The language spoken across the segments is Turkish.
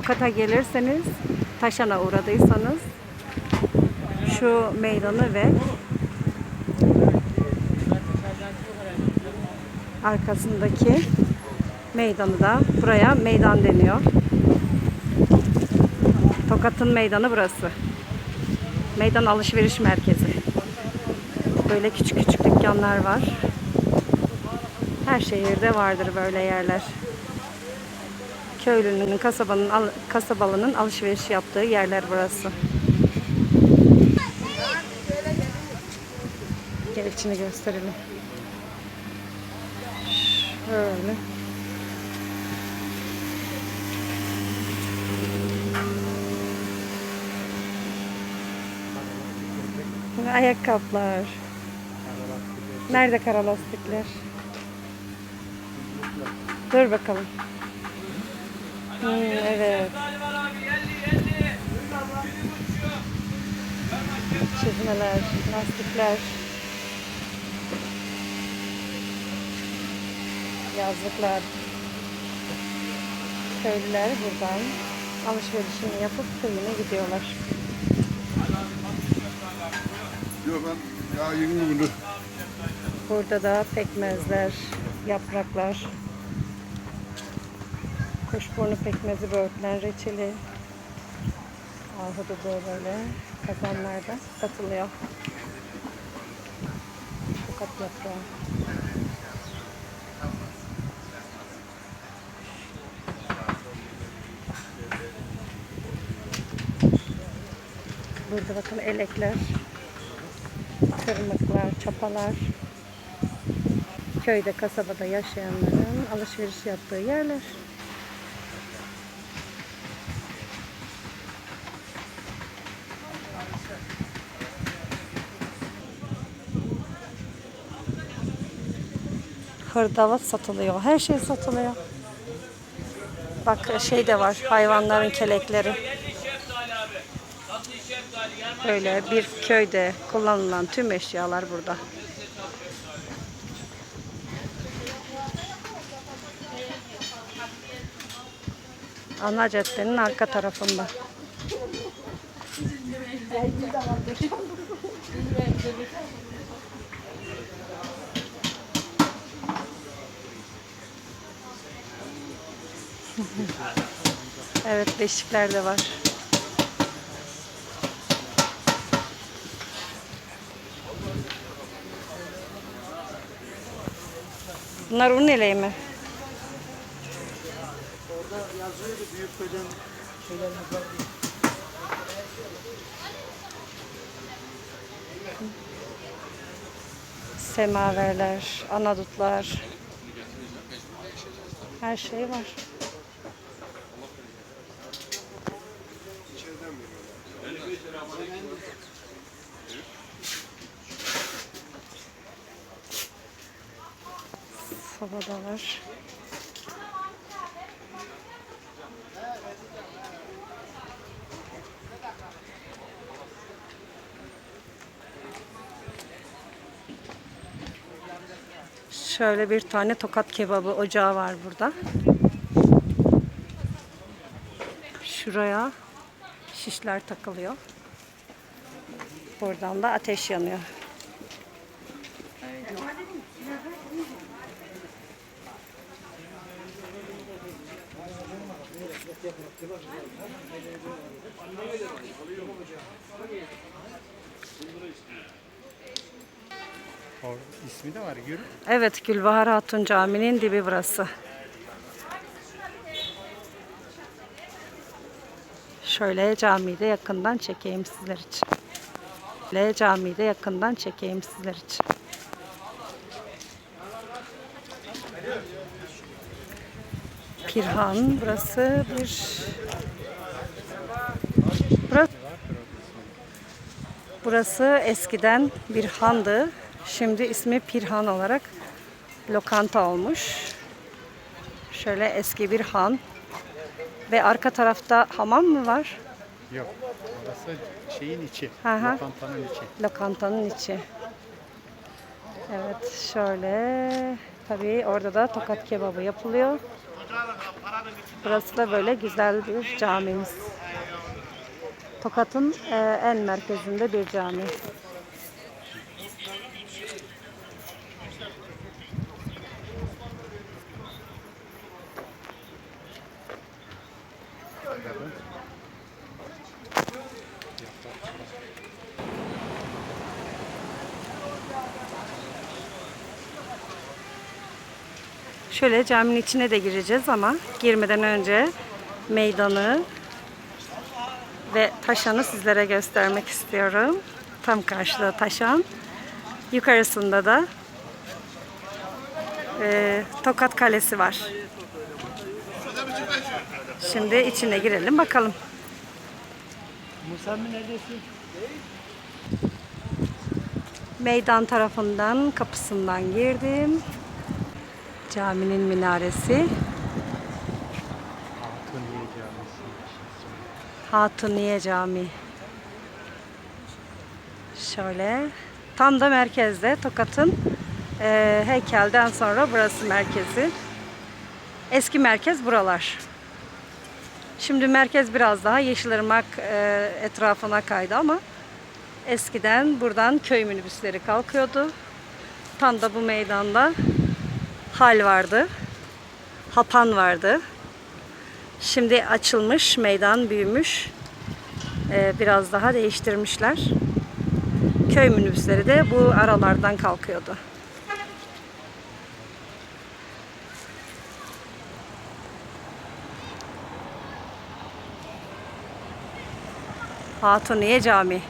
Tokat'a gelirseniz, Taşan'a uğradıysanız şu meydanı ve arkasındaki meydanı da buraya meydan deniyor. Tokat'ın meydanı burası. Meydan alışveriş merkezi. Böyle küçük küçük dükkanlar var. Her şehirde vardır böyle yerler. Köylünün, kasabanın, al- kasabalının alışveriş yaptığı yerler burası. Gel içini gösterelim. Şöyle. Ayakkabılar. Nerede kara lastikler? Dur bakalım. Hmm, evet. Çizmeler, lastikler. Yazlıklar. Köylüler buradan alışverişini yapıp köyüne gidiyorlar. Yok ben ya 20 gündür Burada da pekmezler, yapraklar, kuşburnu pekmezi, böğürtlen reçeli, ahududu böyle kazanlarda satılıyor. Tokat yaprağı. Burada bakın elekler, tırmıklar, çapalar köyde, kasabada yaşayanların alışveriş yaptığı yerler. Hırdavat satılıyor. Her şey satılıyor. Bak şey de var. Hayvanların kelekleri. Böyle bir köyde kullanılan tüm eşyalar burada. Ana caddenin arka tarafında. Evet beşikler de var. Bunlar un eleği mi? Semaverler, anadutlar. Her şey var. Sobadalar. Şöyle bir tane tokat kebabı ocağı var burada. Şuraya şişler takılıyor. Buradan da ateş yanıyor. Or de var Gül. Evet Gülbahar Hatun Camii'nin dibi burası. Şöyle camiyi de yakından çekeyim sizler için. Şöyle camiyi de yakından çekeyim sizler için. Pirhan burası bir burası, burası eskiden bir handı. Şimdi ismi Pirhan olarak lokanta olmuş. Şöyle eski bir han. Ve arka tarafta hamam mı var? Yok. Orası şeyin içi. Hı. Lokantanın içi. Lokantanın içi. Evet şöyle. Tabii orada da tokat kebabı yapılıyor. Burası da böyle güzel bir camimiz. Tokat'ın e, en merkezinde bir cami. Şöyle caminin içine de gireceğiz ama girmeden önce meydanı ve taşanı sizlere göstermek istiyorum. Tam karşıda taşan. Yukarısında da e, Tokat Kalesi var. Şimdi içine girelim bakalım. Meydan tarafından girdim. Caminin minaresi. Hatuniye Camisi. Hatuniye Camii. Şöyle tam da merkezde Tokat'ın eee, heykelden sonra burası merkezi. Eski merkez buralar. Şimdi merkez biraz daha Yeşilırmak eee, etrafına kaydı ama eskiden buradan köy minibüsleri kalkıyordu. Tam da bu meydanda hal vardı. Hapan vardı. Şimdi açılmış, meydan büyümüş. Ee, biraz daha değiştirmişler. Köy minibüsleri de bu aralardan kalkıyordu. Hatuniye Camii.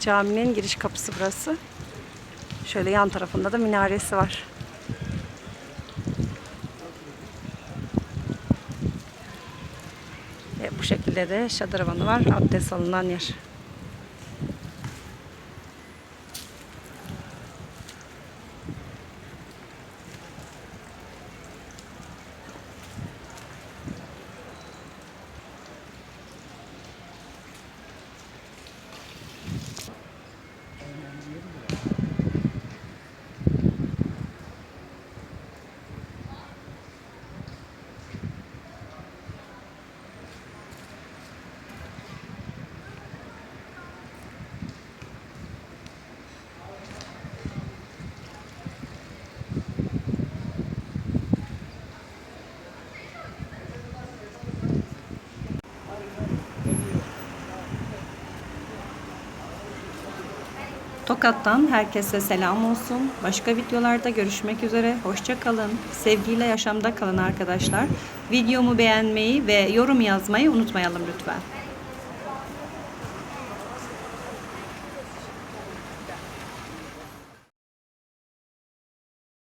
Caminin giriş kapısı burası. Şöyle yan tarafında da minaresi var. Ve bu şekilde de şadırvanı var. Abdest alınan yer. Tokat'tan herkese selam olsun. Başka videolarda görüşmek üzere. Hoşça kalın. Sevgiyle yaşamda kalın arkadaşlar. Videomu beğenmeyi ve yorum yazmayı unutmayalım lütfen.